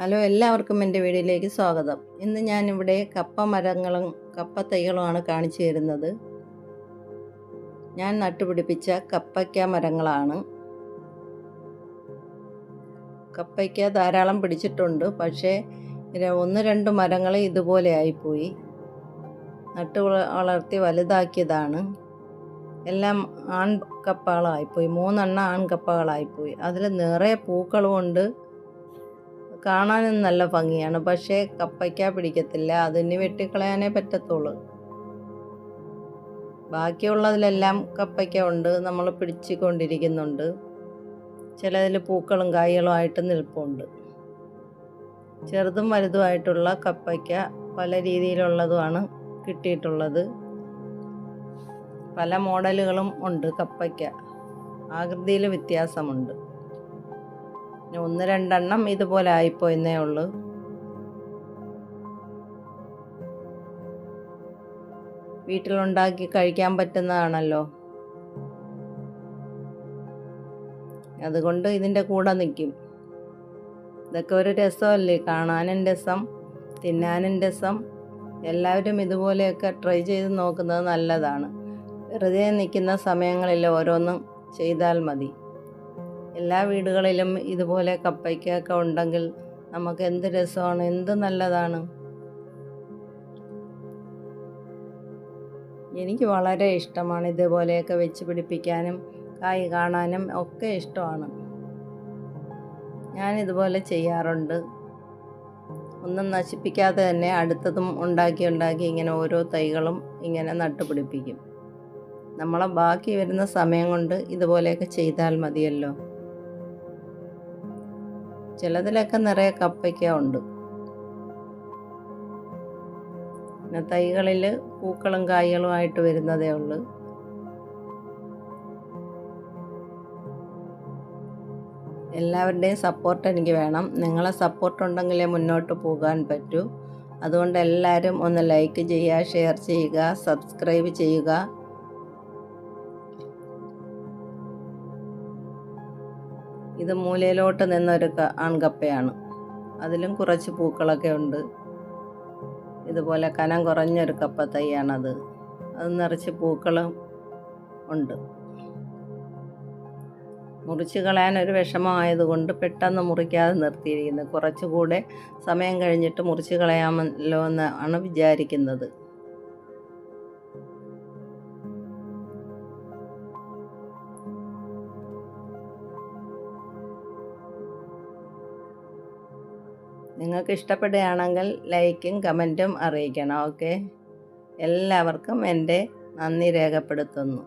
Hello എല്ലാവർക്കും എന്റെ വീഡിയോയിലേക്ക് സ്വാഗതം. ഇന്ന് ഞാനിവിടെ കപ്പ മരങ്ങളും കപ്പ തൈകളുമാണ് കാണിച്ചു തരുന്നത്. ഞാൻ നട്ടുപിടിപ്പിച്ച കപ്പയ്ക്ക മരങ്ങളാണ്. കപ്പയ്ക്ക ധാരാളം പിടിച്ചിട്ടുണ്ട്. പക്ഷേ ഒന്ന് രണ്ട് മരങ്ങൾ ഇതുപോലെ ആയിപ്പോയി. നട്ട് വള- വളർത്തി വലുതാക്കിയതാണ്. എല്ലാം ആൺ കപ്പകളായിപ്പോയി. മൂന്നെണ്ണം ആൺ കപ്പകളായിപ്പോയി. അതിൽ നിറയെ പൂക്കളുമുണ്ട് കാണാനും നല്ല ഭംഗിയാണ്. പക്ഷേ കപ്പയ്ക്ക പിടിക്കത്തില്ല. അതിന് വെട്ടിക്കളയാനേ പറ്റത്തുള്ളൂ. ബാക്കിയുള്ളതിലെല്ലാം കപ്പയ്ക്ക ഉണ്ട്. നമ്മൾ പിടിച്ചുകൊണ്ടിരിക്കുന്നുണ്ട്. ചിലതിൽ പൂക്കളും കായ്കളും ആയിട്ട് നിൽപ്പുണ്ട്. ചെറുതും വലുതുമായിട്ടുള്ള കപ്പയ്ക്ക പല രീതിയിലുള്ളതുമാണ് കിട്ടിയിട്ടുള്ളത്. പല മോഡലുകളും ഉണ്ട് കപ്പയ്ക്ക. ആകൃതിയിൽ വ്യത്യാസമുണ്ട്. ഒന്ന് രണ്ടെണ്ണം ഇതുപോലെ ആയിപ്പോയെന്നേ ഉള്ളൂ. വീട്ടിലുണ്ടാക്കി കഴിക്കാൻ പറ്റുന്നതാണല്ലോ. അതുകൊണ്ട് ഇതിന്റെ കൂടെ നിൽക്കും. ഇതൊക്കെ ഒരു രസമല്ലേ? കാണാനും രസം തിന്നാനും രസം. എല്ലാവരും ഇതുപോലെയൊക്കെ ട്രൈ ചെയ്ത് നോക്കുന്നത് നല്ലതാണ്. വെറുതെ നിൽക്കുന്ന സമയങ്ങളിൽ ഓരോന്നും ചെയ്താൽ മതി. എല്ലാ വീടുകളിലും ഇതുപോലെ കപ്പയ്ക്കൊക്കെ ഉണ്ടെങ്കിൽ നമുക്ക് എന്ത് രസമാണ് എന്ത് നല്ലതാണ്? എനിക്ക് വളരെ ഇഷ്ടമാണ് ഇതുപോലെയൊക്കെ വെച്ച് പിടിപ്പിക്കാനും കായ് കാണാനും ഒക്കെ ഇഷ്ടമാണ്. ഞാൻ ഇതുപോലെ ചെയ്യാറുണ്ട്. ഒന്നും നശിപ്പിക്കാതെ തന്നെ അടുത്തതും ഉണ്ടാക്കി ഉണ്ടാക്കി ഇങ്ങനെ ഓരോ തൈകളും ഇങ്ങനെ നട്ടുപിടിപ്പിക്കും നമ്മളെ ബാക്കി വരുന്ന സമയം കൊണ്ട് ഇതുപോലെയൊക്കെ ചെയ്താൽ മതിയല്ലോ. ചിലതിലൊക്കെ നിറയെ കപ്പയ്ക്ക ഉണ്ട്. പിന്നെ തൈകളിൽ പൂക്കളും കായ്കളും ആയിട്ട് വരുന്നതേ ഉള്ളൂ. എല്ലാവരുടെയും സപ്പോർട്ട് എനിക്ക് വേണം. നിങ്ങളെ സപ്പോർട്ട് ഉണ്ടെങ്കിലേ മുന്നോട്ട് പോകാൻ പറ്റൂ. അതുകൊണ്ട് എല്ലാവരും ഒന്ന് ലൈക്ക് ചെയ്യുക ഷെയർ ചെയ്യുക സബ്സ്ക്രൈബ് ചെയ്യുക. ഇത് മൂലയിലോട്ട് നിന്നൊരു ആൺകപ്പയാണ്. അതിലും കുറച്ച് പൂക്കളൊക്കെ ഉണ്ട്. ഇതുപോലെ കനം കുറഞ്ഞൊരു കപ്പ തൈയാണത്. അത് നിറച്ച് പൂക്കളും ഉണ്ട്. മുറിച്ച് കളയാൻ ഒരു വിഷമമായതുകൊണ്ട് പെട്ടെന്ന് മുറിക്കാതെ നിർത്തിയിരിക്കുന്നു. കുറച്ചുകൂടെ സമയം കഴിഞ്ഞിട്ട് മുറിച്ച് കളയാമല്ലോ എന്നാണ് വിചാരിക്കുന്നത്. നിങ്ങൾക്ക് ഇഷ്ടപ്പെടുകയാണെങ്കിൽ ലൈക്കും കമന്റും അറിയിക്കണം ഓക്കെ? എല്ലാവർക്കും എന്റെ നന്ദി രേഖപ്പെടുത്തുന്നു.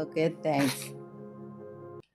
Okay thanks.